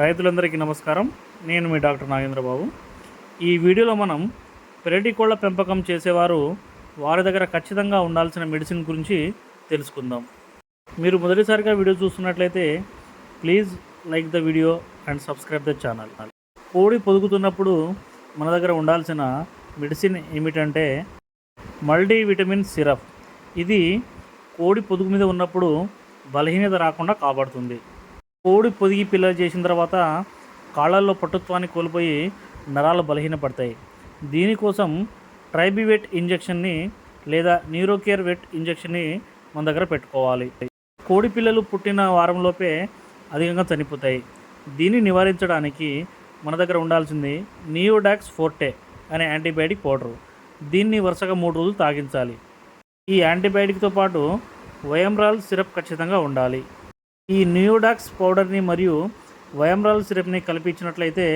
రైతులందరికీ నమస్కారం. నేను మీ డాక్టర్ నాగేంద్రబాబు. ఈ వీడియోలో మనం పెరటి కోళ్ళ పెంపకం చేసేవారు వారి దగ్గర ఖచ్చితంగా ఉండాల్సిన మెడిసిన్ గురించి తెలుసుకుందాం. మీరు మొదటిసారిగా వీడియో చూస్తున్నట్లయితే please like the video and subscribe the channel కోడి పొదుగుతున్నప్పుడు మన దగ్గర ఉండాల్సిన మెడిసిన్ ఏమిటంటే మల్టీ విటమిన్ సిరప్. ఇది కోడి పొదుగు మీద ఉన్నప్పుడు బలహీనత రాకుండా కాపాడుతుంది. కోడి పొదిగి పిల్లలు చేసిన తర్వాత కాళ్ళల్లో పట్టుత్వాన్ని కోల్పోయి నరాలు బలహీనపడతాయి. దీనికోసం ట్రైబివెట్ ఇంజెక్షన్ని లేదా న్యూరోకేర్ వెట్ ఇంజెక్షన్ని మన దగ్గర పెట్టుకోవాలి. కోడి పిల్లలు పుట్టిన వారంలోపే అధికంగా చనిపోతాయి. దీన్ని నివారించడానికి మన దగ్గర ఉండాల్సింది నియోడాక్స్ ఫోర్టే అనే యాంటీబయాటిక్ పౌడరు. దీన్ని వరుసగా మూడు రోజులు తాగించాలి. ఈ యాంటీబయాటిక్తో పాటు వయంరాల్ సిరప్ ఖచ్చితంగా ఉండాలి. ఈ నియోడాక్స్ పౌడర్ని మరియు వయమ్రాల్ సిరప్ని కలిపించినట్లయితే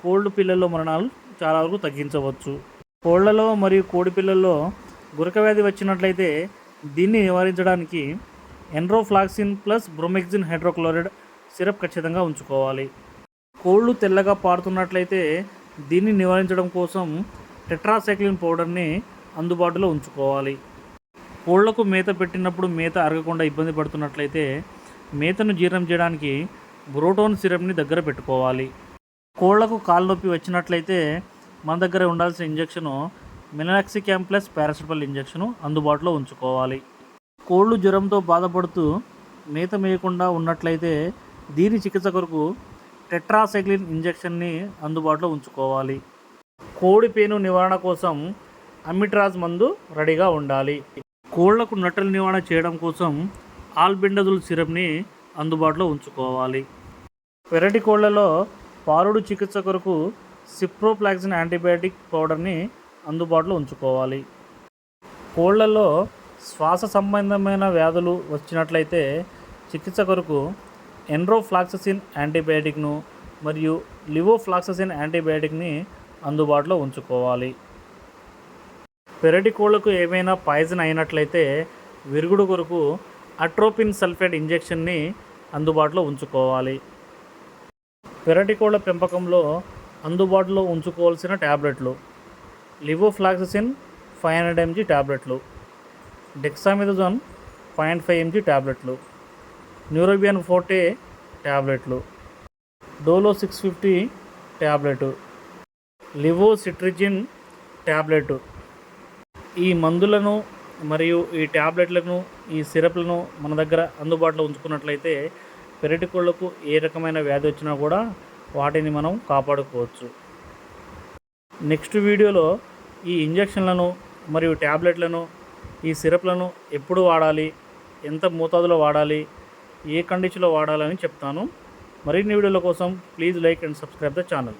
కోల్డ్ పిల్లల్లో మరణాలు చాలా వరకు తగ్గించవచ్చు. కోళ్ళలో మరియు కోడి పిల్లల్లో గురక వ్యాధి వచ్చినట్లయితే దీన్ని నివారించడానికి enrofloxacin plus bromhexine hydrochloride syrup ఖచ్చితంగా ఉంచుకోవాలి. కోళ్ళు తెల్లగా పారుతున్నట్లయితే దీన్ని నివారించడం కోసం టెట్రాసైక్లిన్ పౌడర్ని అందుబాటులో ఉంచుకోవాలి. కోళ్ళకు మేత పెట్టినప్పుడు మేత అరగకుండా ఇబ్బంది పడుతున్నట్లయితే మేతను జీర్ణం చేయడానికి బ్రోటోన్ సిరప్ని దగ్గర పెట్టుకోవాలి. కోళ్ళకు కాలు నొప్పి వచ్చినట్లయితే మన దగ్గర ఉండాల్సిన injection meloxicam plus paracetamol injection అందుబాటులో ఉంచుకోవాలి. కోళ్ళు జ్వరంతో బాధపడుతూ మేత మేయకుండా ఉన్నట్లయితే దీని చికిత్స కొరకు టెట్రాసైక్లిన్ ఇంజెక్షన్ని అందుబాటులో ఉంచుకోవాలి. కోడి పేను నివారణ కోసం అమిట్రాజ్ మందు రెడీగా ఉండాలి. కోళ్ళకు నట్టల నివారణ చేయడం కోసం ఆల్బెండజుల్ సిరప్ని అందుబాటులో ఉంచుకోవాలి. పెరటి కోళ్ళలో పారుడు చికిత్స కొరకు సిప్రోప్లాక్సిన్ యాంటీబయాటిక్ పౌడర్ని అందుబాటులో ఉంచుకోవాలి. కోళ్ళలో శ్వాస సంబంధమైన వ్యాధులు వచ్చినట్లయితే చికిత్స కొరకు ఎన్రోఫ్లాక్ససిన్ యాంటీబయాటిక్ను మరియు లివోఫ్లాక్ససిన్ యాంటీబయాటిక్ని అందుబాటులో ఉంచుకోవాలి. పెరటి కోళ్ళకు ఏమైనా పాయిజన్ అయినట్లయితే విరుగుడు కొరకు అట్రోపిన్ సల్ఫేట్ ఇంజెక్షన్ని అందుబాటులో ఉంచుకోవాలి. పెరటి కోళ్ళ పెంపకంలో అందుబాటులో ఉంచుకోవాల్సిన ట్యాబ్లెట్లు లివోఫ్లాక్సిన్ ఫైవ్ హండ్రెడ్ ఎంజీ ట్యాబ్లెట్లు డెక్సామిథజోన్ పాయింట్ ఫైవ్ ఎంజీ ట్యాబ్లెట్లు న్యూరోబియన్ ఫోర్టే ట్యాబ్లెట్లు Dolo six fifty tablet levocetirizine tablet ఈ మందులను మరియు ఈ ట్యాబ్లెట్లను ఈ సిరప్లను మన దగ్గర అందుబాటులో ఉంచుకున్నట్లయితే పెరటి కోళ్ళకు ఏ రకమైన వ్యాధి వచ్చినా కూడా వాటిని మనం కాపాడుకోవచ్చు. నెక్స్ట్ వీడియోలో ఈ ఇంజెక్షన్లను మరియు ట్యాబ్లెట్లను ఈ సిరప్లను ఎప్పుడు వాడాలి ఎంత మోతాదులో వాడాలి ఏ కండిషన్లో వాడాలని చెప్తాను. మరిన్ని వీడియోల కోసం please like and subscribe the channel.